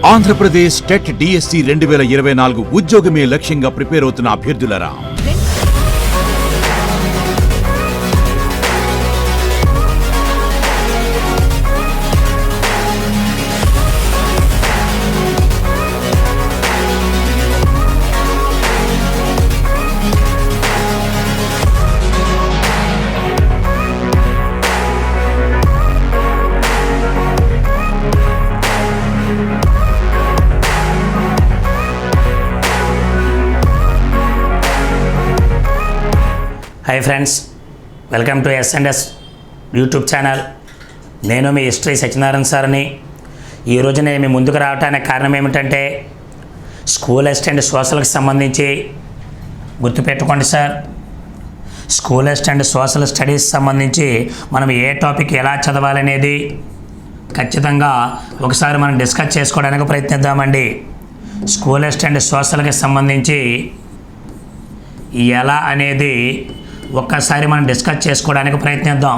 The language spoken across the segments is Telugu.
ఆంధ్రప్రదేశ్ టెట్ డిఎస్సి రెండు వేల ఇరవై నాలుగు ఉద్యోగమే లక్ష్యంగా ప్రిపేర్ అవుతున్న అభ్యర్థులరా? Hi friends welcome to S and S YouTube channel నేను మీ హిస్టరీ సత్యనారాయణ సార్ని. ఈరోజు నేను మీ ముందుకు రావడానికి కారణం ఏమిటంటే స్కూల్ అసిస్టెంట్ సోషల్కి సంబంధించి గుర్తుపెట్టుకోండి sir. School assistant social studies సంబంధించి మనం ఏ టాపిక్ ఎలా చదవాలనేది ఖచ్చితంగా ఒకసారి మనం డిస్కస్ చేసుకోవడానికి ప్రయత్నిద్దామండి. స్కూల్ అసిస్టెంట్ సోషల్కి సంబంధించి ఎలా అనేది ఒక్కసారి మనం డిస్కస్ చేసుకోవడానికి ప్రయత్నిద్దాం.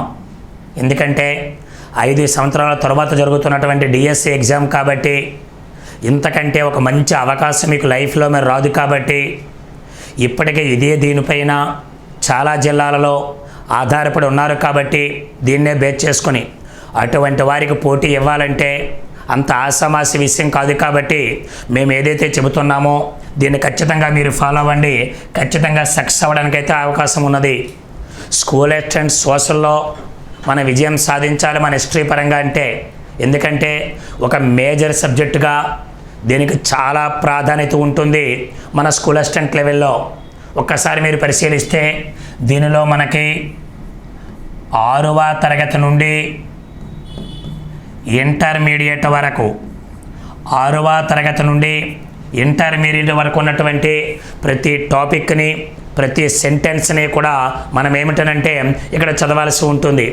ఎందుకంటే ఐదు సంవత్సరాల తర్వాత జరుగుతున్నటువంటి డిఎస్సి ఎగ్జామ్ కాబట్టి ఇంతకంటే ఒక మంచి అవకాశం మీకు లైఫ్లో మీరు రాదు కాబట్టి ఇప్పటికే ఇదే దీనిపైన చాలా జిల్లాలలో ఆధారపడి ఉన్నారు కాబట్టి దీన్నే బేస్ చేసుకొని అటువంటి వారికి పోటీ ఇవ్వాలంటే అంత ఆసమాసి విషయం కాదు కాబట్టి మేము ఏదైతే చెబుతున్నామో దీన్ని ఖచ్చితంగా మీరు ఫాలో అవ్వండి. ఖచ్చితంగా సక్సెస్ అవ్వడానికి అయితే అవకాశం ఉన్నది. స్కూల్ అండ్ సోషల్లో మన విజయం సాధించాలి మన హిస్టరీ పరంగా అంటే. ఎందుకంటే ఒక మేజర్ సబ్జెక్టుగా దీనికి చాలా ప్రాధాన్యత ఉంటుంది మన స్కూల్ అసిస్టెంట్ లెవెల్లో ఒక్కసారి మీరు పరిశీలిస్తే దీనిలో మనకి ఆరవ తరగతి నుండి ఇంటర్మీడియట్ వరకు ఆరవ తరగతి నుండి ఇంటర్మీడియట్ వరకు ఉన్నటువంటి ప్రతి టాపిక్ని ప్రతి సెంటెన్స్ని కూడా మనం ఏమిటనంటే ఇక్కడ చదవాల్సి ఉంటుంది.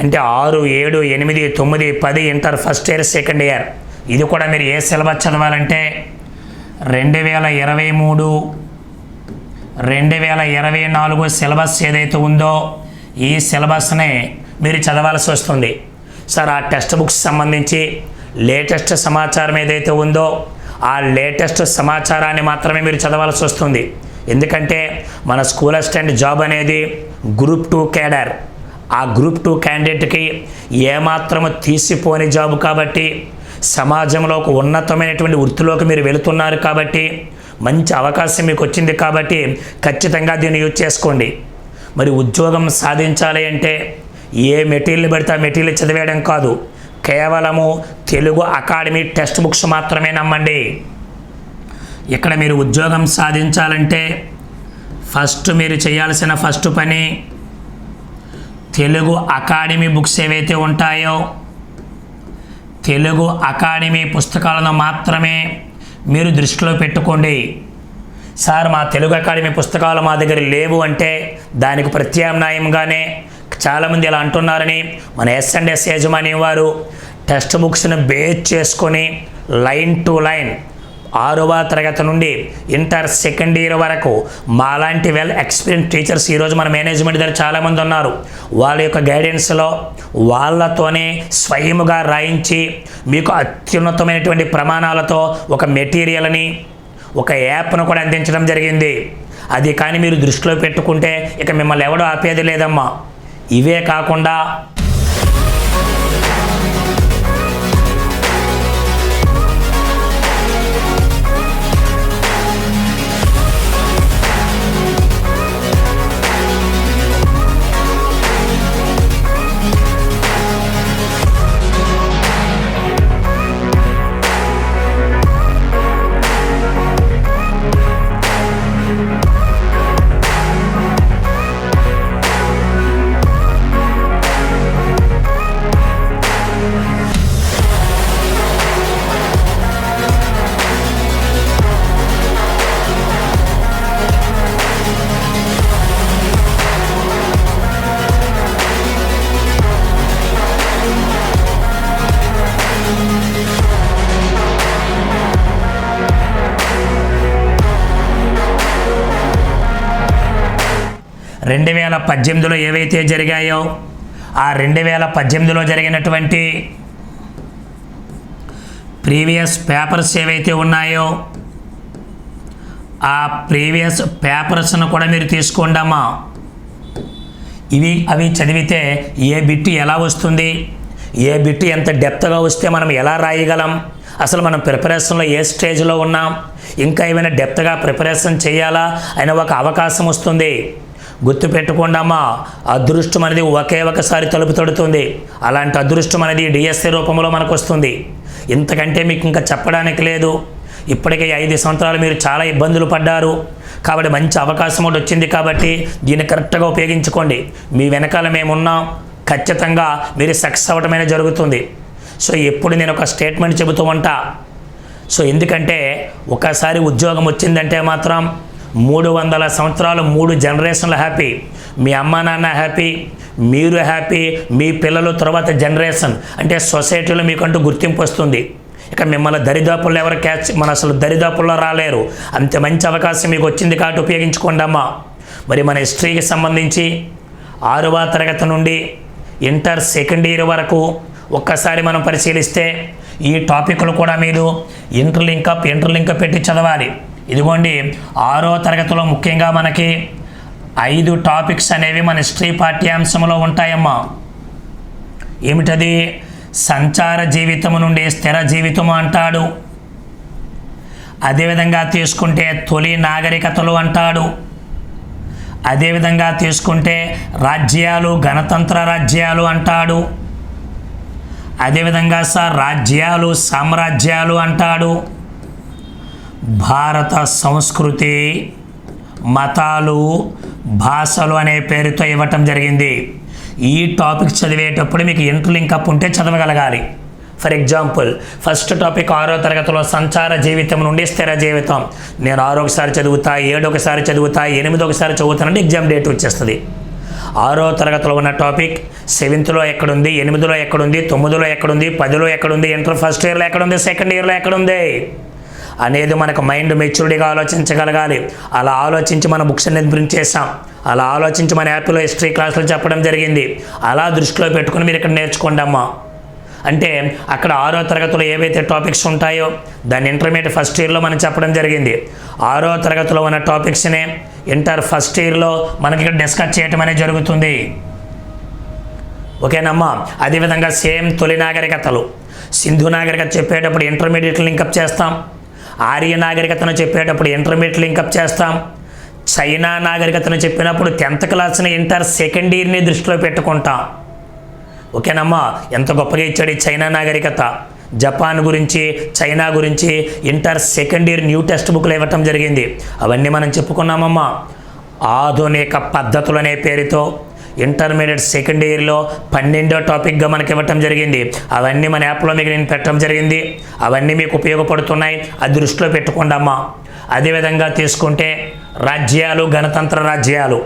అంటే ఆరు ఏడు ఎనిమిది తొమ్మిది పది inter first year second year ఇది కూడా మీరు ఏ సిలబస్ చదవాలంటే రెండు వేల ఇరవై మూడు రెండు వేల ఇరవై నాలుగు సిలబస్ ఏదైతే ఉందో ఈ సిలబస్నే మీరు చదవాల్సి వస్తుంది. సార్ ఆ టెక్స్ట్ బుక్స్ సంబంధించి లేటెస్ట్ సమాచారం ఏదైతే ఉందో ఆ లేటెస్ట్ సమాచారాన్ని మాత్రమే మీరు చదవాల్సి వస్తుంది. ఎందుకంటే మన స్కూల్ అసిస్టెంట్ జాబ్ అనేది గ్రూప్ టూ క్యాడర్. ఆ గ్రూప్ టూ క్యాండిడేట్కి ఏమాత్రము తీసిపోని జాబ్ కాబట్టి సమాజంలో ఒక ఉన్నతమైనటువంటి వృత్తిలోకి మీరు వెళుతున్నారు కాబట్టి మంచి అవకాశం మీకు వచ్చింది కాబట్టి ఖచ్చితంగా దీన్ని యూజ్ చేసుకోండి. మరి ఉద్యోగం సాధించాలి అంటే ఏ మెటీరియల్ పడితే ఆ మెటీరియల్ చదివేయడం కాదు. కేవలము తెలుగు అకాడమీ టెక్స్ట్ బుక్స్ మాత్రమే నమ్మండి. ఇక్కడ మీరు ఉద్యోగం సాధించాలంటే ఫస్ట్ మీరు చేయాల్సిన ఫస్ట్ పని తెలుగు అకాడమీ బుక్స్ ఏవైతే ఉంటాయో తెలుగు అకాడమీ పుస్తకాలను మాత్రమే మీరు దృష్టిలో పెట్టుకోండి. సార్ మా తెలుగు అకాడమీ పుస్తకాలు మా దగ్గర లేవు అంటే దానికి ప్రత్యామ్నాయంగానే చాలామంది ఇలా అంటున్నారని మన ఎస్ అండ్ ఎస్ యజమాని వారు టెక్స్ట్ బుక్స్ని బేస్ చేసుకొని లైన్ టు లైన్ ఆరవ తరగతి నుండి ఇంటర్ సెకండ్ ఇయర్ వరకు మాలాంటి వెల్ ఎక్స్పీరియన్స్ టీచర్స్ ఈరోజు మన మేనేజ్మెంట్ దగ్గర చాలామంది ఉన్నారు. వాళ్ళ యొక్క గైడెన్స్లో వాళ్ళతోనే స్వయముగా రాయించి మీకు అత్యున్నతమైనటువంటి ప్రమాణాలతో ఒక మెటీరియల్ని ఒక యాప్ను కూడా అందించడం జరిగింది. అది కానీ మీరు దృష్టిలో పెట్టుకుంటే ఇక మిమ్మల్ని ఎవడో ఆపేది లేదమ్మా. ఇవే కాకుండా రెండు వేల పద్దెనిమిదిలో ఏవైతే జరిగాయో ఆ రెండు వేల పద్దెనిమిదిలో జరిగినటువంటి ప్రీవియస్ పేపర్స్ ఏవైతే ఉన్నాయో ఆ ప్రీవియస్ పేపర్స్ను కూడా మీరు తీసుకోండమ్మా ఇవి అవి చదివితే ఏ బిట్ ఎలా వస్తుంది ఏ బిట్ ఎంత డెప్త్గా వస్తే మనం ఎలా రాయగలం అసలు మనం ప్రిపరేషన్లో ఏ స్టేజ్లో ఉన్నాం ఇంకా ఏమైనా డెప్త్గా ప్రిపరేషన్ చేయాలా అనే ఒక అవకాశం వస్తుంది. గుర్తుపెట్టుకోండమ్మా అదృష్టం అనేది ఒకే ఒకసారి తలుపు తడుతుంది. అలాంటి అదృష్టం అనేది డిఎస్ఏ రూపంలో మనకు వస్తుంది ఇంతకంటే మీకు ఇంకా చెప్పడానికి లేదు. ఇప్పటికే ఐదు సంవత్సరాలు మీరు చాలా ఇబ్బందులు పడ్డారు. కాబట్టి మంచి అవకాశం ఒకటి వచ్చింది కాబట్టి దీన్ని కరెక్ట్గా ఉపయోగించుకోండి. మీ వెనకాల మేమున్నాం. ఖచ్చితంగా మీరు సక్సెస్ అవ్వటమే జరుగుతుంది. సో ఎప్పుడు నేను ఒక స్టేట్మెంట్ చెబుతూ ఉంటా. సో ఎందుకంటే ఒకసారి ఉద్యోగం వచ్చిందంటే మాత్రం మూడు వందల సంవత్సరాలు మూడు జనరేషన్లు హ్యాపీ. మీ అమ్మ నాన్న హ్యాపీ మీరు హ్యాపీ మీ పిల్లలు తర్వాత జనరేషన్. అంటే సొసైటీలో మీకంటూ గుర్తింపు వస్తుంది. ఇక మిమ్మల్ని దరిదాపుల్లో ఎవరు క్యాచ్ మన అసలు దరిదాపుల్లో రాలేరు. అంత మంచి అవకాశం మీకు వచ్చింది కాబట్టి ఉపయోగించుకోండి అమ్మా. మరి మన హిస్టరీకి సంబంధించి ఆరవ తరగతి నుండి ఇంటర్ సెకండ్ ఇయర్ వరకు ఒక్కసారి మనం పరిశీలిస్తే ఈ టాపిక్లు కూడా మీరు ఇంటర్లింకప్ ఇంటర్లింకప్ పెట్టి చదవాలి. ఇదిగోండి ఆరో తరగతిలో ముఖ్యంగా మనకి ఐదు టాపిక్స్ అనేవి మన హిస్టరీ పాఠ్యాంశంలో ఉంటాయమ్మా. ఏమిటది? సంచార జీవితము నుండి స్థిర జీవితము అంటాడు. అదేవిధంగా తీసుకుంటే తొలి నాగరికతలు అంటాడు. అదేవిధంగా తీసుకుంటే రాజ్యాలు గణతంత్ర రాజ్యాలు అంటాడు. అదేవిధంగా సార్ రాజ్యాలు సామ్రాజ్యాలు అంటాడు. భారత సంస్కృతి మతాలు భాషలు అనే పేరుతో ఇవ్వటం జరిగింది. ఈ టాపిక్ చదివేటప్పుడు మీకు ఇంటర్లింక్ అప్ ఉంటే చదవగలగాలి. ఫర్ ఎగ్జాంపుల్ ఫస్ట్ టాపిక్ ఆరో తరగతిలో సంచార జీవితం నుండి స్థిర జీవితం. నేను ఆరో ఒకసారి చదువుతా ఏడొకసారి ఒకసారి చదువుతా ఎనిమిదో ఒకసారి చదువుతానంటే ఎగ్జామ్ డేట్ వచ్చేస్తుంది. ఆరో తరగతిలో ఉన్న టాపిక్ సెవెంత్లో ఎక్కడుంది ఎనిమిదిలో ఎక్కడుంది తొమ్మిదిలో ఎక్కడుంది పదిలో ఎక్కడుంది ఇంటర్ ఫస్ట్ ఇయర్లో ఎక్కడుంది సెకండ్ ఇయర్లో ఎక్కడుంది? అనేది మనకు మైండ్ మెచ్యూరిటీగా ఆలోచించగలగాలి. అలా ఆలోచించి మన బుక్స్ అనేది ప్రింట్ చేసాం అలా ఆలోచించి మన యాప్లో హిస్టరీ క్లాసులు చెప్పడం జరిగింది. అలా దృష్టిలో పెట్టుకుని మీరు ఇక్కడ నేర్చుకోండి అమ్మా. అంటే అక్కడ ఆరో తరగతిలో ఏవైతే టాపిక్స్ ఉంటాయో దాన్ని ఇంటర్మీడియట్ ఫస్ట్ ఇయర్లో మనం చెప్పడం జరిగింది. ఆరో తరగతిలో ఉన్న టాపిక్స్నే ఇంటర్ ఫస్ట్ ఇయర్లో మనకి ఇక్కడ డిస్కస్ చేయటం అనేది జరుగుతుంది. ఓకేనమ్మా? అదేవిధంగా సేమ్ తొలి నాగరికతలు. సింధు నాగరికత చెప్పేటప్పుడు ఇంటర్మీడియట్ లింకప్ చేస్తాం. ఆర్య నాగరికతను చెప్పేటప్పుడు ఇంటర్మీడియట్ లింకప్ చేస్తాం. చైనా నాగరికతను చెప్పినప్పుడు టెన్త్ క్లాస్ని ఇంటర్ సెకండ్ ఇయర్ని దృష్టిలో పెట్టుకుంటాం. ఓకేనమ్మా? ఎంత గొప్పగా ఇచ్చాడు ఈ చైనా నాగరికత. జపాన్ గురించి చైనా గురించి inter second year new text బుక్లు ఇవ్వటం జరిగింది. అవన్నీ మనం చెప్పుకున్నామమ్మా. ఆధునిక పద్ధతులు అనే పేరుతో ఇంటర్మీడియట్ సెకండ్ ఇయర్లో పన్నెండో టాపిక్గా మనకి ఇవ్వటం జరిగింది. అవన్నీ మన యాప్లో మీకు నేను పెట్టడం జరిగింది. అవన్నీ మీకు ఉపయోగపడుతున్నాయి. అది దృష్టిలో పెట్టుకోండి అమ్మా. అదేవిధంగా తీసుకుంటే రాజ్యాలు గణతంత్ర రాజ్యాలు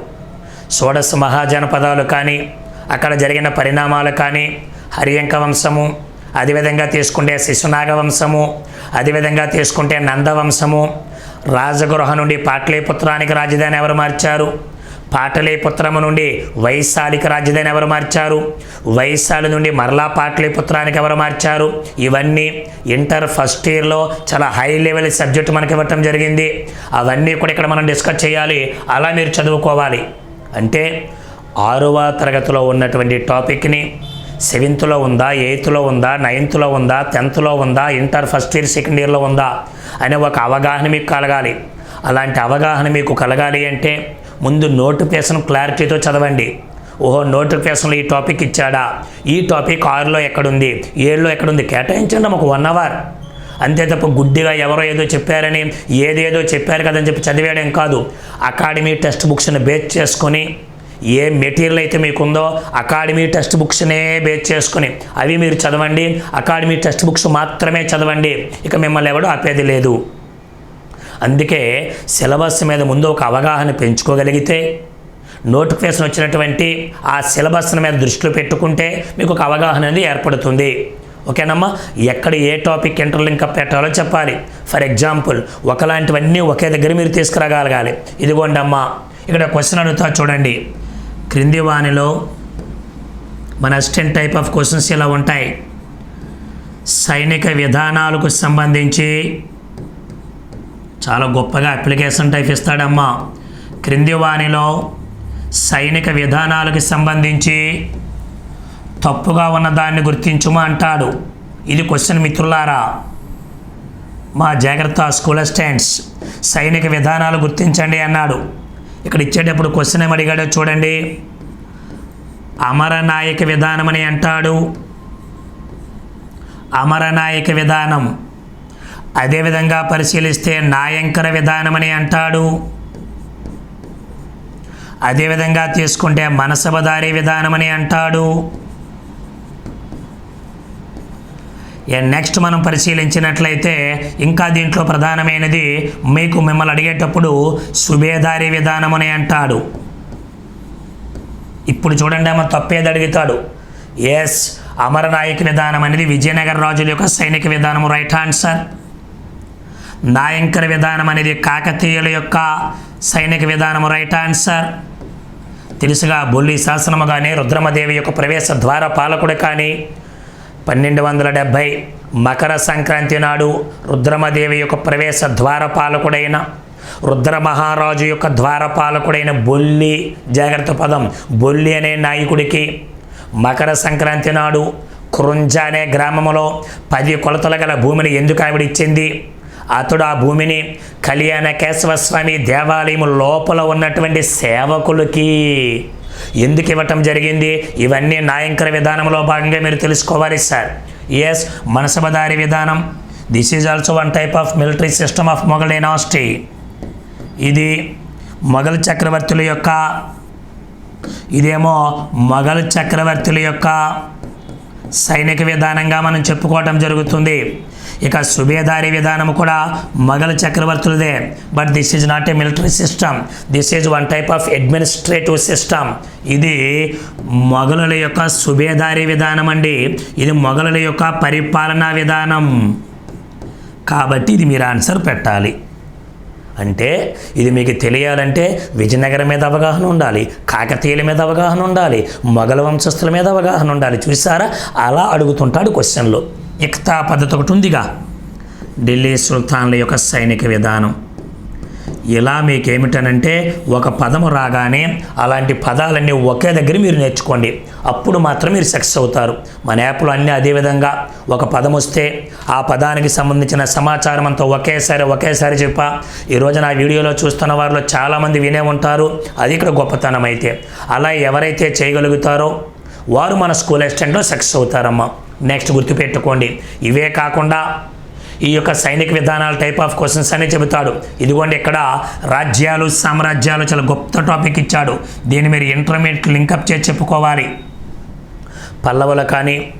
షోడశ మహాజనపదాలు కానీ అక్కడ జరిగిన పరిణామాలు కానీ హరియంక వంశము అదేవిధంగా తీసుకుంటే శిశునాగ వంశము అదేవిధంగా తీసుకుంటే నందవంశము రాజగృహ నుండి పాట్లీపుత్రానికి రాజధాని ఎవరు మార్చారు? పాటలీపుత్రము నుండి వైశాలిక రాజధాని ఎవరు మార్చారు? వైశాలి నుండి మరలా పాటలీపుత్రానికి ఎవరు మార్చారు? ఇవన్నీ ఇంటర్ ఫస్ట్ ఇయర్లో చాలా హై లెవెల్ సబ్జెక్ట్ మనకి ఇవ్వటం జరిగింది. అవన్నీ కూడా ఇక్కడ మనం డిస్కస్ చేయాలి. అలా మీరు చదువుకోవాలి. అంటే ఆరవ తరగతిలో ఉన్నటువంటి టాపిక్ని సెవెంత్లో ఉందా ఎయిత్లో ఉందా నైన్త్లో ఉందా టెన్త్లో ఉందా ఇంటర్ ఫస్ట్ ఇయర్ సెకండ్ ఇయర్లో ఉందా? అనే ఒక అవగాహన మీకు కలగాలి. అలాంటి అవగాహన మీకు కలగాలి అంటే ముందు నోటిఫికేషన్ క్లారిటీతో చదవండి. ఓహో నోటిఫికేషన్లో ఈ టాపిక్ ఇచ్చాడా? ఈ టాపిక్ ఆరులో ఎక్కడుంది? ఏడులో ఎక్కడుంది? కేటాయించండి ఒక వన్ అవర్ అంతే తప్ప గుడ్డిగా ఎవరో ఏదో చెప్పారని ఏదేదో చెప్పారు కదని చెప్పి చదివేయడం కాదు. అకాడమీ టెక్స్ట్ బుక్స్ని బేస్ చేసుకొని ఏ మెటీరియల్ అయితే మీకుందో అకాడమీ టెక్స్ట్ బుక్స్నే బేస్ చేసుకుని అవి మీరు చదవండి. అకాడమీ టెక్స్ట్ బుక్స్ మాత్రమే చదవండి. ఇక మిమ్మల్ని ఎవడు ఆపేది లేదు. అందుకే సిలబస్ మీద ముందు ఒక అవగాహన పెంచుకోగలిగితే నోటిఫికేషన్ వచ్చినటువంటి ఆ సిలబస్ మీద దృష్టిలో పెట్టుకుంటే మీకు ఒక అవగాహన అనేది ఏర్పడుతుంది. ఓకేనమ్మా? ఎక్కడ ఏ టాపిక్ ఇంటర్లింక్ పెట్టాలో చెప్పాలి. ఫర్ ఎగ్జాంపుల్ ఒకలాంటివన్నీ ఒకే దగ్గర మీరు తీసుకురాగలగాలి. ఇదిగోండి అమ్మా ఇక్కడ క్వశ్చన్ అడుగుతా చూడండి. క్రింది వాణిలో మన అసిస్టెంట్ టైప్ ఆఫ్ క్వశ్చన్స్ ఇలా ఉంటాయి. సైనిక విధానాలకు సంబంధించి చాలా గొప్పగా అప్లికేషన్ టైప్ ఇస్తాడమ్మా. క్రింది వాణిలో సైనిక విధానాలకు సంబంధించి తప్పుగా ఉన్న దాన్ని గుర్తించుము అంటాడు. ఇది క్వశ్చన్ మిత్రులారా. మా జాగ్రత్త స్కూల్ అసిస్టెంట్స్ సైనిక విధానాలు గుర్తించండి అన్నాడు. ఇక్కడ ఇచ్చేటప్పుడు క్వశ్చన్ ఏమి అడిగాడో చూడండి. అమరనాయక విధానం అని అంటాడు. అమరనాయక విధానం. అదేవిధంగా పరిశీలిస్తే నాయంకర విధానం అని అంటాడు. అదేవిధంగా తీసుకుంటే మనసబదారి విధానం అని అంటాడు. నెక్స్ట్ మనం పరిశీలించినట్లయితే ఇంకా దీంట్లో ప్రధానమైనది మీకు మిమ్మల్ని అడిగేటప్పుడు సుబేదారి విధానం అని అంటాడు. ఇప్పుడు చూడండి ఆమె తప్పేది అడుగుతాడు. ఎస్ అమరనాయక విధానం అనేది విజయనగర రాజుల యొక్క సైనిక విధానము రైట్ ఆన్సర్. నాయంకర విధానం అనేది కాకతీయుల యొక్క సైనిక విధానము రైట్ ఆన్సర్ తెలుసుగా బొల్లి శాసనము కానీ రుద్రమదేవి యొక్క ప్రవేశ ద్వార పాలకుడు కానీ పన్నెండు వందల డెబ్భై మకర సంక్రాంతి నాడు రుద్రమదేవి యొక్క ప్రవేశ ద్వార పాలకుడైన రుద్ర మహారాజు యొక్క ద్వారపాలకుడైన బొల్లి జాగ్రత్త పదం బొల్లి అనే నాయకుడికి మకర సంక్రాంతి నాడు కురుంజ అనే గ్రామంలో పది కొలతల గల భూమిని ఎందుకు ఆవిడ ఇచ్చింది అతడు ఆ భూమిని కళ్యాణ కేశవస్వామి దేవాలయం లోపల ఉన్నటువంటి సేవకులకి ఎందుకు ఇవ్వటం జరిగింది? ఇవన్నీ నాయంకర విధానంలో భాగంగా మీరు తెలుసుకోవాలి సార్. ఎస్ మనసబదారి విధానం. This is also one type of military system of Mughal dynasty ఇది మొఘల్ చక్రవర్తుల యొక్క ఇదేమో మొఘల్ చక్రవర్తుల యొక్క సైనిక విధానంగా మనం చెప్పుకోవటం జరుగుతుంది. ఇక సుబేదారి విధానం కూడా Mughal చక్రవర్తులదే. But this is not a military system this is one type of administrative system ఇది మొఘలుల యొక్క సుబేదారి విధానం అండి. ఇది మొఘలుల యొక్క పరిపాలనా విధానం. కాబట్టి ఇది మీరు ఆన్సర్ పెట్టాలి. అంటే ఇది మీకు తెలియాలంటే విజయనగరం మీద అవగాహన ఉండాలి కాకతీయుల మీద అవగాహన ఉండాలి మొఘల వంశస్థుల మీద అవగాహన ఉండాలి. చూసారా అలా అడుగుతుంటాడు క్వశ్చన్లో ఇక్తా పద్ధతి ఒకటి ఉందిగా. ఢిల్లీ సుల్తాన్ల యొక్క సైనిక విధానం. ఇలా మీకు ఏమిటనంటే ఒక పదము రాగానే అలాంటి పదాలన్నీ ఒకే దగ్గర మీరు నేర్చుకోండి. అప్పుడు మాత్రం మీరు సక్సెస్ అవుతారు. మన యాప్లో అన్నీ అదేవిధంగా ఒక పదం వస్తే ఆ పదానికి సంబంధించిన సమాచారం అంతా ఒకేసారి ఒకేసారి చెప్పా. ఈరోజు నా వీడియోలో చూస్తున్న వారిలో చాలామంది వినే ఉంటారు. అది ఇక్కడ గొప్పతనం అయితే అలా ఎవరైతే చేయగలుగుతారో వారు మన స్కూల్ అసిస్టెంట్లో సక్సెస్ అవుతారమ్మా. నెక్స్ట్ గుర్తుపెట్టుకోండి. ఇవే కాకుండా ఈ యొక్క సైనిక విధానాల టైప్ ఆఫ్ క్వశ్చన్స్ అని చెబుతాడు. ఇదిగోండి ఇక్కడ రాజ్యాలు సామ్రాజ్యాలు చాలా గొప్ప టాపిక్ ఇచ్చాడు. దీన్ని మీరు ఇంటర్మీడియట్ లింకప్ చేసి చెప్పుకోవాలి. పల్లవుల కానీ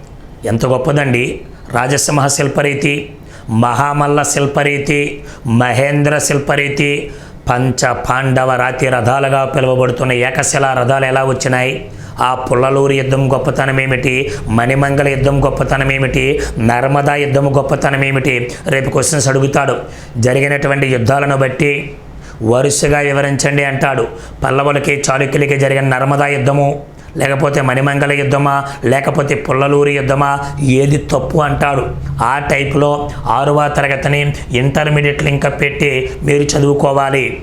ఎంత గొప్పదండి. రాజసింహ శిల్పరీతి మహామల్ల శిల్పరీతి మహేంద్ర శిల్పరీతి పంచ పాండవ రాతి రథాలుగా పిలువబడుతున్న ఏకశిలా రథాలు ఎలా వచ్చినాయి? ఆ పుల్లలూరు యుద్ధం గొప్పతనం ఏమిటి? మణిమంగళ యుద్ధం గొప్పతనం ఏమిటి? నర్మదా యుద్ధం గొప్పతనం ఏమిటి? రేపు క్వశ్చన్స్ అడుగుతాడు. జరిగినటువంటి యుద్ధాలను బట్టి వరుసగా వివరించండి అంటాడు. పల్లవులకి చాళుక్యులకి జరిగిన నర్మదా యుద్ధము లేకపోతే మణిమంగళ యుద్ధమా? లేకపోతే పుల్లలూరి యుద్ధమా? ఏది తప్పు అంటాడు. ఆ టైప్లో ఆరవ తరగతిని ఇంటర్మీడియట్ లింక్ పెట్టి మీరు చదువుకోవాలి.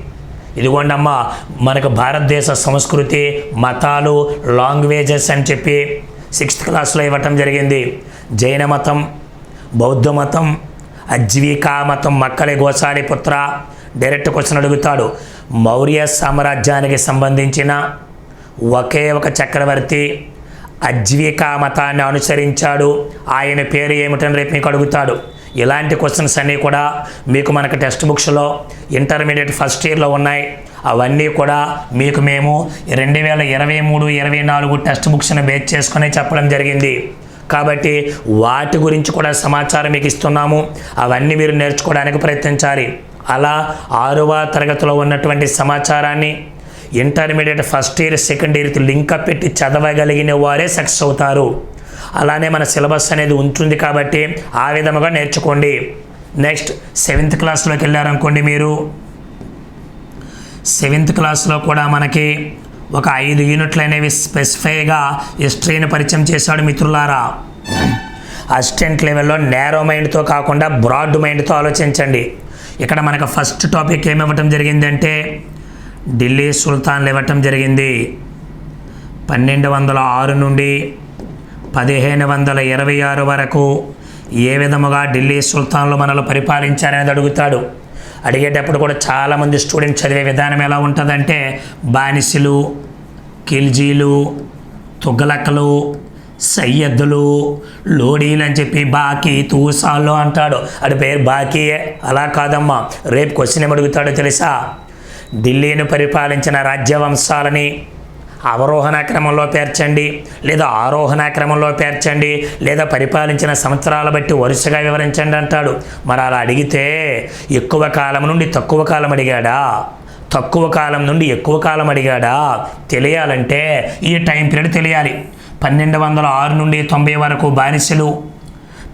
ఇదిగోండమ్మా మనకు భారతదేశ సంస్కృతి మతాలు లాంగ్వేజెస్ అని చెప్పి సిక్స్త్ క్లాస్లో ఇవ్వటం జరిగింది. జైన మతం బౌద్ధ మతం అజ్వీకా మతం మక్కలి గోసాలి పుత్ర డైరెక్ట్ క్వశ్చన్ అడుగుతాడు. మౌర్య సామ్రాజ్యానికి సంబంధించిన ఒకే ఒక చక్రవర్తి అజ్వికా మతాన్ని అనుసరించాడు. ఆయన పేరు ఏమిటని రేపు మీకు అడుగుతాడు. ఇలాంటి క్వశ్చన్స్ అన్నీ కూడా మీకు మనకు టెక్స్ట్ బుక్స్లో ఇంటర్మీడియట్ ఫస్ట్ ఇయర్లో ఉన్నాయి. అవన్నీ కూడా మీకు మేము రెండు వేల ఇరవై మూడు ఇరవై నాలుగు టెక్స్ట్ బుక్స్ని బేస్ చేసుకుని చెప్పడం జరిగింది. కాబట్టి వాటి గురించి కూడా సమాచారం మీకు ఇస్తున్నాము. అవన్నీ మీరు నేర్చుకోవడానికి ప్రయత్నించాలి. అలా ఆరవ తరగతిలో ఉన్నటువంటి సమాచారాన్ని ఇంటర్మీడియట్ ఫస్ట్ ఇయర్ సెకండ్ ఇయర్కి లింక్ పెట్టి చదవగలిగిన వారే సక్సెస్ అవుతారు. అలానే మన సిలబస్ అనేది ఉంటుంది కాబట్టి ఆ విధముగా నేర్చుకోండి. నెక్స్ట్ సెవెంత్ క్లాస్లోకి వెళ్ళారనుకోండి మీరు. సెవెంత్ క్లాస్లో కూడా మనకి ఒక ఐదు యూనిట్లు అనేవి స్పెసిఫైగా హిస్టరీని పరిచయం చేశాడు మిత్రులారా. అసిస్టెంట్ లెవెల్లో నేరో మైండ్తో కాకుండా బ్రాడ్ మైండ్తో ఆలోచించండి. ఇక్కడ మనకు ఫస్ట్ టాపిక్ ఏమివ్వటం జరిగిందంటే ఢిల్లీ సుల్తాన్లు ఇవ్వటం జరిగింది. పన్నెండు వందల ఆరు నుండి పదిహేను వందల ఇరవై ఆరు వరకు ఏ విధముగా ఢిల్లీ సుల్తాన్లు మనల్ని పరిపాలించారనేది అడుగుతాడు. అడిగేటప్పుడు కూడా చాలామంది స్టూడెంట్స్ చదివే విధానం ఎలా ఉంటుందంటే బానిసలు ఖిల్జీలు తుగ్గలక్కలు సయ్యద్దులు లోడీలు అని చెప్పి బాకీ తూసాలు అంటాడు. అది పేరు బాకీయే. అలా కాదమ్మా. రేపు క్వశ్చన్ ఏమడుగుతాడో అడుగుతాడో తెలుసా? ఢిల్లీని పరిపాలించిన రాజ్యవంశాలని అవరోహణ క్రమంలో పేర్చండి లేదా ఆరోహణ క్రమంలో పేర్చండి లేదా పరిపాలించిన సంవత్సరాల బట్టి వరుసగా వివరించండి అంటాడు. మరి అలా అడిగితే ఎక్కువ కాలం నుండి తక్కువ కాలం అడిగాడా? తక్కువ కాలం నుండి ఎక్కువ కాలం అడిగాడా? తెలియాలంటే ఈ టైం పీరియడ్ తెలియాలి. పన్నెండు వందల ఆరు నుండి తొంభై వరకు బానిసలు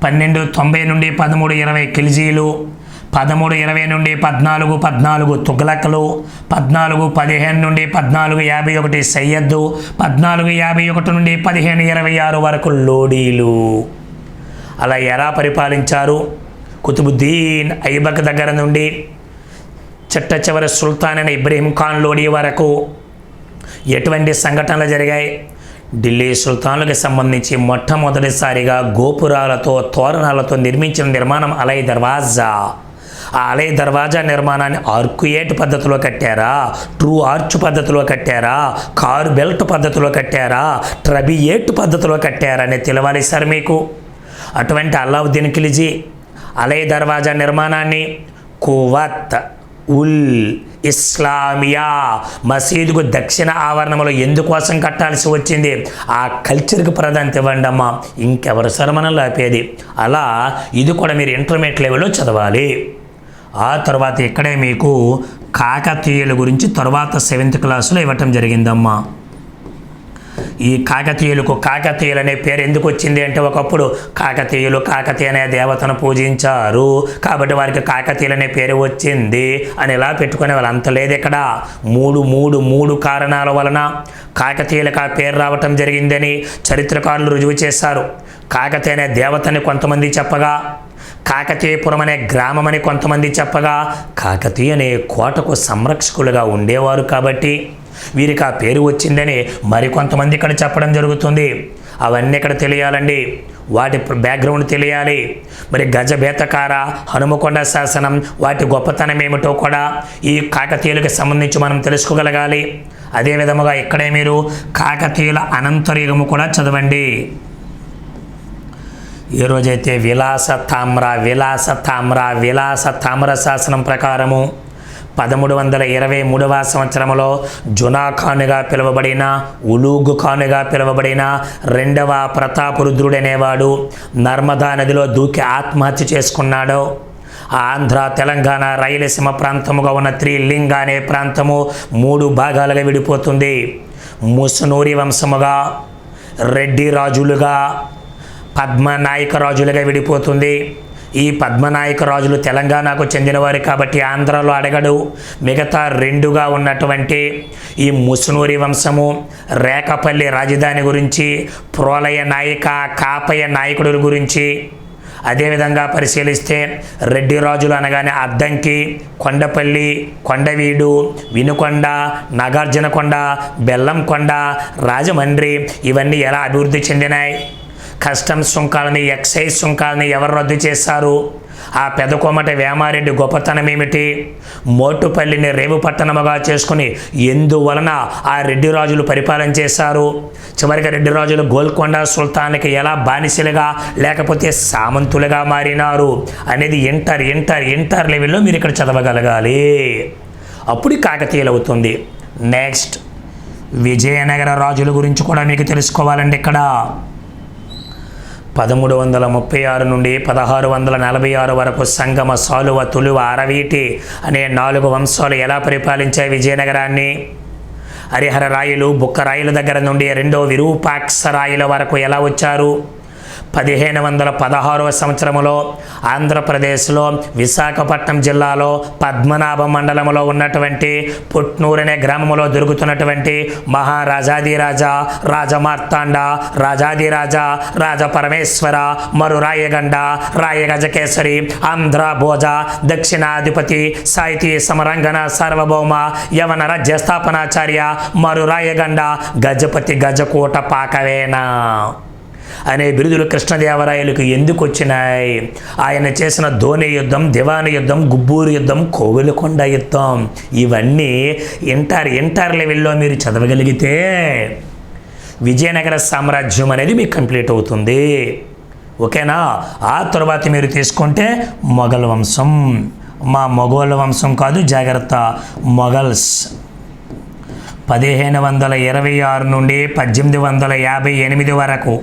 పన్నెండు తొంభై నుండి పదమూడు ఇరవై కిల్జీలు పదమూడు ఇరవై నుండి పద్నాలుగు పద్నాలుగు తుగ్లక్లు పద్నాలుగు పదిహేను నుండి పద్నాలుగు యాభై ఒకటి సయ్యద్దు పద్నాలుగు యాభై ఒకటి నుండి పదిహేను ఇరవై ఆరు వరకు లోడీలు. అలా ఎలా పరిపాలించారు? కుతుబుద్దీన్ ఐబక్ దగ్గర నుండి చిట్ట చివరి సుల్తాన్ అయిన ఇబ్రహీం ఖాన్ లోడీ వరకు ఎటువంటి సంఘటనలు జరిగాయి? ఢిల్లీ సుల్తాన్లకు సంబంధించి మొట్టమొదటిసారిగా గోపురాలతో తోరణాలతో నిర్మించిన నిర్మాణం అలై దర్వాజా. ఆ అలై దర్వాజా నిర్మాణాన్ని ఆర్కుయేట్ పద్ధతిలో కట్టారా? ట్రూ ఆర్చ్ పద్ధతిలో కట్టారా? కార్ బెల్ట్ పద్ధతిలో కట్టారా? ట్రబియేట్ పద్ధతిలో కట్టారని తెలవాలి సార్ మీకు? అటువంటి అల్లావుద్దీన్ ఖిల్జీ ఆలయ దర్వాజా నిర్మాణాన్ని కువత్ ఉల్ ఇస్లామియా మసీదుకు దక్షిణ ఆవరణంలో ఎందుకోసం కట్టాల్సి వచ్చింది? ఆ కల్చర్కి ప్రాధాన్యత ఇవ్వండి అమ్మా. ఇంకెవరు సార్ మనం లేపేది? అలా ఇది కూడా మీరు ఇంటర్మీడియట్ లెవెల్లో చదవాలి. ఆ తర్వాత ఇక్కడే మీకు కాకతీయుల గురించి తర్వాత సెవెంత్ క్లాసులో ఇవ్వటం జరిగిందమ్మా. ఈ కాకతీయులకు కాకతీయులు అనే పేరు ఎందుకు వచ్చింది అంటే ఒకప్పుడు కాకతీయులు కాకతీయ అనే దేవతను పూజించారు. కాబట్టి వారికి కాకతీయులు అనే పేరు వచ్చింది అని ఇలా పెట్టుకునే వాళ్ళు అంత లేదు ఇక్కడ. మూడు మూడు మూడు కారణాల వలన కాకతీయులకు ఆ పేరు రావటం జరిగిందని చరిత్రకారులు రుజువు చేశారు. కాకతీయ అనే దేవతని కొంతమంది చెప్పగా కాకతీయపురం అనే గ్రామం అని కొంతమంది చెప్పగా కాకతీయ అనే కోటకు సంరక్షకులుగా ఉండేవారు కాబట్టి వీరికి ఆ పేరు వచ్చిందని మరికొంతమంది ఇక్కడ చెప్పడం జరుగుతుంది. అవన్నీ ఇక్కడ తెలియాలండి. వాటి బ్యాక్గ్రౌండ్ తెలియాలి. మరి గజబేతకార హనుమకొండ శాసనం వాటి గొప్పతనం ఏమిటో కూడా ఈ కాకతీయులకు సంబంధించి మనం తెలుసుకోగలగాలి. అదేవిధముగా ఇక్కడే మీరు కాకతీయుల అనంతరయుగము కూడా చదవండి. ఈ రోజైతే విలాస తామ్ర విలాస తామ్ర విలాస తామ్ర శాసనం ప్రకారము పదమూడు వందల ఇరవై మూడవ సంవత్సరంలో జునా ఖానుగా పిలువబడిన ఉలూగు ఖానుగా పిలువబడిన రెండవ ప్రతాపరుద్రుడనేవాడు నర్మదా నదిలో దూకి ఆత్మహత్య చేసుకున్నాడు. ఆంధ్ర తెలంగాణ రాయలసీమ ప్రాంతముగా ఉన్న త్రిలింగ అనే ప్రాంతము మూడు భాగాలుగా విడిపోతుంది. ముసునూరి వంశముగా రెడ్డి రాజులుగా పద్మనాయక రాజులుగా విడిపోతుంది. ఈ పద్మనాయక రాజులు తెలంగాణకు చెందినవారు కాబట్టి ఆంధ్రలో అడగడు. మిగతా రెండుగా ఉన్నటువంటి ఈ ముసునూరి వంశము రేకపల్లి రాజధాని గురించి ప్రోలయ నాయక కాపయ్య నాయకుడు గురించి అదేవిధంగా పరిశీలిస్తే రెడ్డి రాజులు అనగానే అద్దంకి కొండపల్లి కొండవీడు వినుకొండ నాగార్జునకొండ బెల్లంకొండ రాజమండ్రి ఇవన్నీ ఎలా అభివృద్ధి చెందినాయి? కస్టమ్స్ సుంకాలని ఎక్సైజ్ సుంకాలని ఎవరు రద్దు చేశారు? ఆ పెదకోమట వేమారెడ్డి గొప్పతనం ఏమిటి? మోటుపల్లిని రేవు పట్టణముగా చేసుకుని ఎందువలన ఆ రెడ్డి రాజులు పరిపాలన చేశారు? చివరికి రెడ్డి రాజులు గోల్కొండ సుల్తాన్కి ఎలా బానిసలుగా లేకపోతే సామంతులుగా మారినారు అనేది ఇంటర్ ఇంటర్ ఇంటర్ లెవెల్లో మీరు ఇక్కడ చదవగలగాలి. అప్పుడు కాకతీయులు అవుతుంది నెక్స్ట్ విజయనగర రాజుల గురించి కూడా మీకు తెలుసుకోవాలండి ఇక్కడ. పదమూడు వందల ముప్పై ఆరు నుండి పదహారు వందల నలభై ఆరు వరకు సంగమ సాలువ తులువ అరవీటి అనే నాలుగు వంశాలు ఎలా పరిపాలించాయి విజయనగరాన్ని? హరిహర రాయులు బుక్కరాయల దగ్గర నుండి రెండో విరూపాక్ష రాయుల వరకు ఎలా వచ్చారు? పదిహేను వందల పదహారవ సంవత్సరంలో ఆంధ్రప్రదేశ్లో విశాఖపట్నం జిల్లాలో పద్మనాభ మండలంలో ఉన్నటువంటి పుట్నూరు అనే గ్రామంలో దొరుకుతున్నటువంటి మహారాజాదిరాజా రాజమార్తాండ రాజాదిరాజా రాజపరమేశ్వర మరు రాయగండ రాయగజకేసరి ఆంధ్ర భోజ దక్షిణాధిపతి సాహితీ సమరంగన సార్వభౌమ యవన రాజ్య స్థాపనాచార్య మరు రాయగండ గజపతి గజకోట పాకవేనా అనే బిరుదులు కృష్ణదేవరాయలకు ఎందుకు వచ్చినాయి? ఆయన చేసిన ధోని యుద్ధం దివాన యుద్ధం గుబ్బూరు యుద్ధం కోవిలకొండ యుద్ధం. ఇవన్నీ ఇంటర్ ఇంటర్ లెవెల్లో మీరు చదవగలిగితే విజయనగర సామ్రాజ్యం అనేది మీకు కంప్లీట్ అవుతుంది. ఓకేనా? ఆ తర్వాత మీరు తీసుకుంటే మొఘల్ వంశం. మా మొఘోళ్ళ వంశం కాదు జాగ్రత్త. మొఘల్స్. పదిహేను వందల ఇరవై ఆరు నుండి పద్దెనిమిది వందల యాభై ఎనిమిది వరకు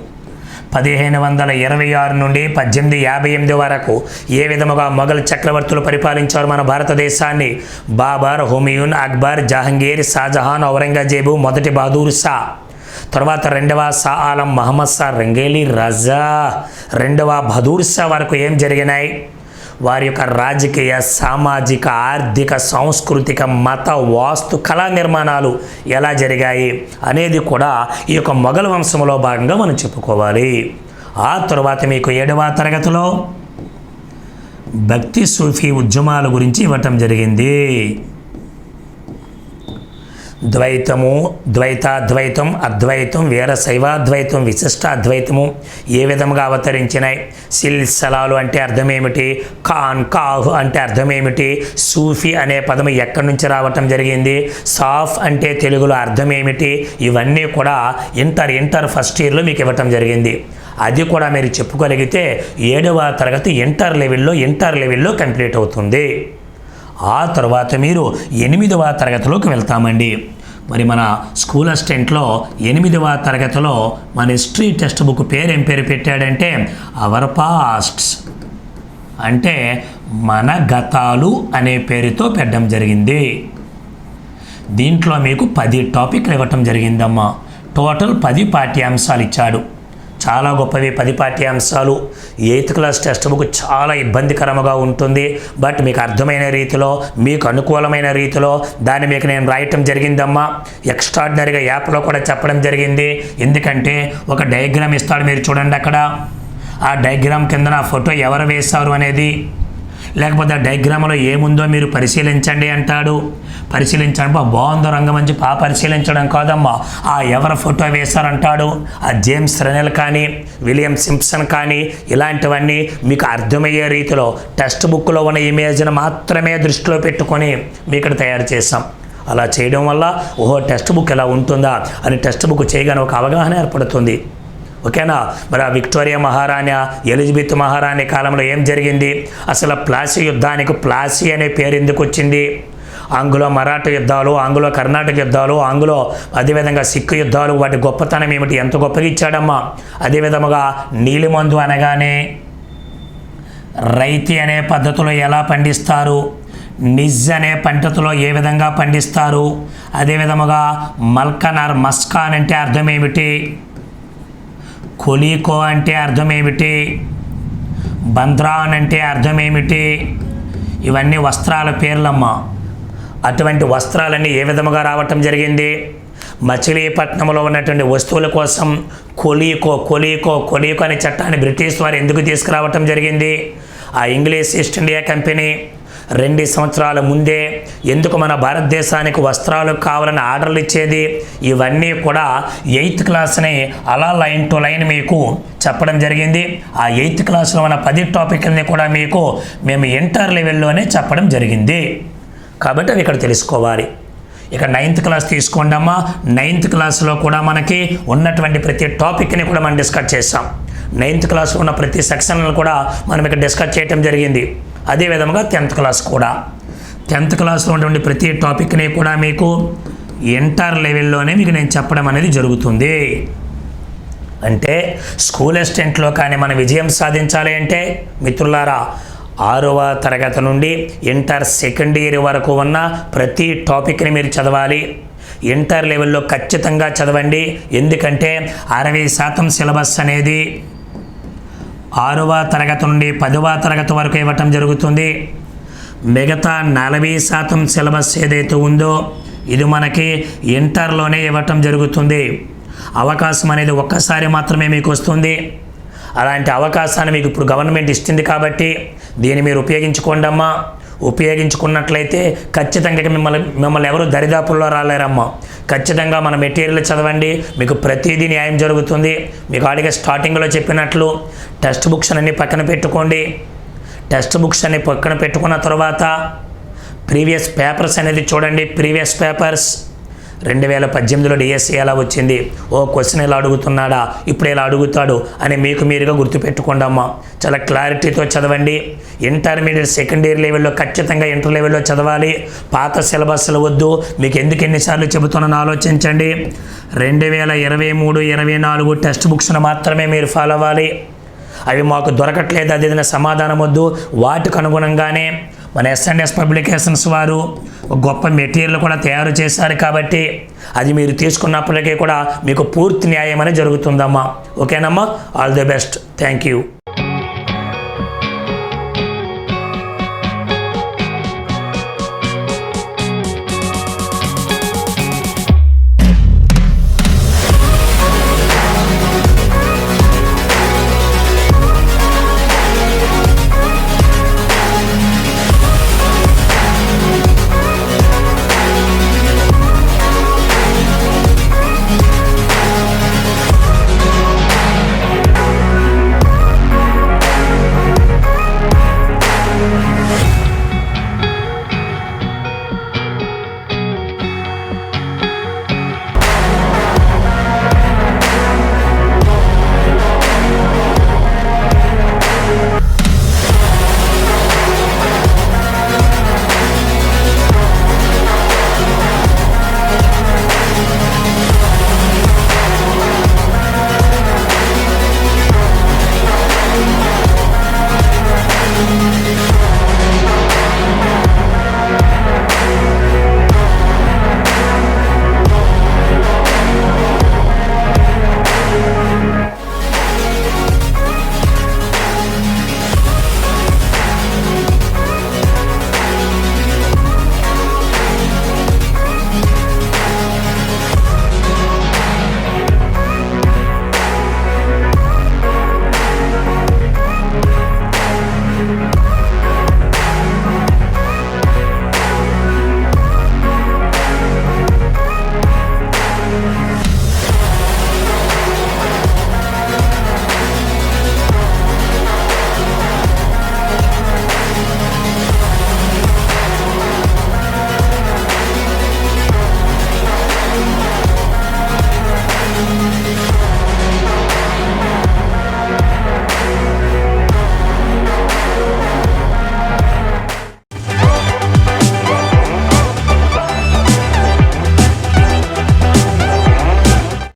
పదిహేను వందల ఇరవై ఆరు నుండి పద్దెనిమిది యాభై ఎనిమిది వరకు ఏ విధముగా మొఘల్ చక్రవర్తులు పరిపాలించారు మన భారతదేశాన్ని? బాబర్ హుమయూన్ అక్బర్ జహంగీర్ షాజహాన్ ఔరంగజేబు మొదటి బహదూర్ షా. తర్వాత రెండవ షా ఆలం మహమ్మద్ షా రంగేలి రజా. రెండవ బహదూర్ షా వరకు ఏం జరిగినాయి? వారి యొక్క రాజకీయ సామాజిక ఆర్థిక సాంస్కృతిక మత వాస్తు కళా నిర్మాణాలు ఎలా జరిగాయి అనేది కూడా ఈ యొక్క మొఘల్ వంశంలో భాగంగా మనం చెప్పుకోవాలి. ఆ తర్వాత మీకు ఏడవ తరగతిలో భక్తి సూఫీ ఉద్యమాల గురించి ఇవ్వటం జరిగింది. ద్వైతము ద్వైతాద్వైతం అద్వైతం వీర శైవాద్వైతం విశిష్ట అద్వైతము ఏ విధముగా అవతరించినాయి సిల్సలాలు అంటే అర్థం ఏమిటి ఖాన్ కాహ్ అంటే అర్థం ఏమిటి సూఫీ అనే పదం ఎక్కడి నుంచి రావటం జరిగింది? సాఫ్ అంటే తెలుగులో అర్థం ఏమిటి ఇవన్నీ కూడా ఇంటర్ ఇంటర్ ఫస్ట్ ఇయర్లో మీకు ఇవ్వటం జరిగింది. అది కూడా మీరు చెప్పుకోగలిగితే ఏడవ తరగతి ఇంటర్ లెవెల్లో ఇంటర్ లెవెల్లో కంప్లీట్ అవుతుంది. ఆ తర్వాత మీరు ఎనిమిదవ తరగతిలోకి వెళ్తామండి. మరి మన స్కూల్ అసిస్టెంట్లో ఎనిమిదవ తరగతిలో మన హిస్టరీ టెక్స్ట్ బుక్ పేరు ఏం పేరు పెట్టాడంటే అవర్ పాస్ట్స్. అంటే మన గతాలు అనే పేరుతో పెట్టడం జరిగింది. దీంట్లో మీకు పది టాపిక్లు ఇవ్వటం జరిగిందమ్మా. టోటల్ పది పాఠ్యాంశాలు ఇచ్చాడు. చాలా గొప్పవి. పది పాఠ్యాంశాలు. ఎయిత్ క్లాస్ టెక్స్ట్ బుక్ చాలా ఇబ్బందికరముగా ఉంటుంది. బట్ మీకు అర్థమైన రీతిలో మీకు అనుకూలమైన రీతిలో దాన్ని మీకు నేను రాయటం జరిగిందమ్మా. ఎక్స్ట్రాడినరీగా యాప్లో కూడా చెప్పడం జరిగింది. ఎందుకంటే ఒక డయాగ్రామ్ ఇస్తాడు మీరు చూడండి అక్కడ. ఆ డయాగ్రామ్ కింద నా ఫోటో ఎవరు వేశారు అనేది. లేకపోతే ఆ డయాగ్రామ్లో ఏముందో మీరు పరిశీలించండి అంటాడు. పరిశీలించడం బా బాగుందో రంగమంచి పా పరిశీలించడం కాదమ్మా. ఆ ఎవరి ఫోటో వేశారంటాడు? ఆ జేమ్స్ రెనెల్ కానీ విలియం సింప్సన్ కానీ ఇలాంటివన్నీ మీకు అర్థమయ్యే రీతిలో టెక్స్ట్ బుక్లో ఉన్న ఇమేజ్ని మాత్రమే దృష్టిలో పెట్టుకొని మీ ఇక్కడ తయారు చేస్తాం అలా చేయడం వల్ల ఓహో టెక్స్ట్ బుక్ ఎలా ఉంటుందా? అని టెక్స్ట్ బుక్ చేయగానే ఒక అవగాహన ఏర్పడుతుంది. ఓకేనా? మరి ఆ విక్టోరియా మహారాణి ఎలిజబెత్ మహారాణి కాలంలో ఏం జరిగింది? అసలు ప్లాసీ యుద్ధానికి ప్లాసీ అనే పేరు ఎందుకు వచ్చింది? ఆంగ్లో మరాఠా యుద్ధాలు ఆంగ్లో కర్ణాటక యుద్ధాలు ఆంగ్లో అదేవిధంగా సిక్కు యుద్ధాలు వాటి గొప్పతనం ఏమిటి? ఎంత గొప్పగా ఇచ్చాడమ్మా. అదేవిధముగా నీలిమందు అనగానే రైతి అనే పద్ధతిలో ఎలా పండిస్తారు? నిజ్ అనే పద్ధతిలో ఏ విధంగా పండిస్తారు? అదేవిధముగా మల్కనర్ మస్కాన్ అంటే అర్థం ఏమిటి? కొలీకో అంటే అర్థం ఏమిటి? బంద్రాన్ అంటే అర్థం ఏమిటి? ఇవన్నీ వస్త్రాల పేర్లమ్మ. అటువంటి వస్త్రాలన్నీ ఏ విధముగా రావటం జరిగింది? మచిలీపట్నంలో ఉన్నటువంటి వస్తువుల కోసం కొలీకో కొలీకో కొలీకో అనే చట్టాన్ని బ్రిటిష్ వారు ఎందుకు తీసుకురావటం జరిగింది? ఆ ఇంగ్లీష్ ఈస్ట్ ఇండియా కంపెనీ రెండు సంవత్సరాల ముందే ఎందుకు మన భారతదేశానికి వస్త్రాలు కావాలని ఆర్డర్లు ఇచ్చేది? ఇవన్నీ కూడా ఎయిత్ క్లాస్ని అలా లైన్ టు లైన్ మీకు చెప్పడం జరిగింది. ఆ ఎయిత్ క్లాస్లో ఉన్న పది టాపిక్లని కూడా మీకు మేము ఇంటర్ లెవెల్లోనే చెప్పడం జరిగింది. కాబట్టి అవి ఇక్కడ తెలుసుకోవాలి. ఇక నైన్త్ క్లాస్ తీసుకోండి అమ్మా. నైన్త్ క్లాస్లో కూడా మనకి ఉన్నటువంటి ప్రతి టాపిక్ని కూడా మనం డిస్కస్ చేస్తాం నైన్త్ క్లాస్లో ఉన్న ప్రతి సెక్షన్లను కూడా మనం ఇక్కడ డిస్కస్ చేయడం జరిగింది. అదే విధముగా టెన్త్ క్లాస్ కూడా. టెన్త్ క్లాస్లో ఉన్నటువంటి ప్రతి టాపిక్ని కూడా మీకు ఇంటర్ లెవెల్లోనే మీకు నేను చెప్పడం అనేది జరుగుతుంది. అంటే స్కూల్ అసిస్టెంట్లో కానీ మనం విజయం సాధించాలి అంటే మిత్రులారా ఆరవ తరగతి నుండి ఇంటర్ సెకండ్ ఇయర్ వరకు ఉన్న ప్రతి టాపిక్ని మీరు చదవాలి. ఇంటర్ లెవెల్లో ఖచ్చితంగా చదవండి. ఎందుకంటే అరవై శాతం సిలబస్ అనేది ఆరవ తరగతి నుండి పదవ తరగతి వరకు ఇవ్వటం జరుగుతుంది. మిగతా నలభై శాతం సిలబస్ ఏదైతే ఉందో ఇది మనకి ఇంటర్లోనే ఇవ్వటం జరుగుతుంది. అవకాశం అనేది ఒక్కసారి మాత్రమే మీకు వస్తుంది. అలాంటి అవకాశాన్ని మీకు ఇప్పుడు గవర్నమెంట్ ఇస్తుంది కాబట్టి దీన్ని మీరు ఉపయోగించుకోండి అమ్మా ఉపయోగించుకున్నట్లయితే ఖచ్చితంగా మిమ్మల్ని మిమ్మల్ని ఎవరు దరిదాపుల్లో రాలేరమ్మా. ఖచ్చితంగా మన మెటీరియల్ చదవండి మీకు ప్రతిదీ న్యాయం జరుగుతుంది. మీకు ఆడిగా స్టార్టింగ్లో చెప్పినట్లు టెక్స్ట్ బుక్స్ అన్ని పక్కన పెట్టుకోండి. టెక్స్ట్ బుక్స్ అన్ని పక్కన పెట్టుకున్న తర్వాత ప్రీవియస్ పేపర్స్ అనేది చూడండి ప్రీవియస్ పేపర్స్. రెండు వేల పద్దెనిమిదిలో డిఎస్సి ఎలా వచ్చింది? ఓ క్వశ్చన్ ఇలా అడుగుతున్నాడా? ఇప్పుడు ఇలా అడుగుతాడు? అని మీకు మీరుగా గుర్తుపెట్టుకోండి అమ్మా. చాలా క్లారిటీతో చదవండి. ఇంటర్మీడియట్ సెకండ్ ఇయర్ లెవెల్లో ఖచ్చితంగా ఇంటర్ లెవెల్లో చదవాలి. పాత సిలబస్లు వద్దు. మీకు ఎందుకు ఎన్నిసార్లు చెబుతున్నాను ఆలోచించండి. రెండు వేల ఇరవై మూడు ఇరవై నాలుగు టెక్స్ట్ బుక్స్ను మాత్రమే మీరు ఫాలో అవ్వాలి. అవి మాకు దొరకట్లేదు. అది ఏదైనా సమాధానం వద్దు. వాటికి అనుగుణంగానే మన ఎస్ఎన్ఎస్ పబ్లికేషన్స్ వారు గొప్ప మెటీరియల్ కూడా తయారు చేశారు కాబట్టి అది మీరు తీసుకున్నప్పటికీ కూడా మీకు పూర్తి న్యాయం అనేది జరుగుతుందమ్మా. ఓకేనమ్మా? All the best thank you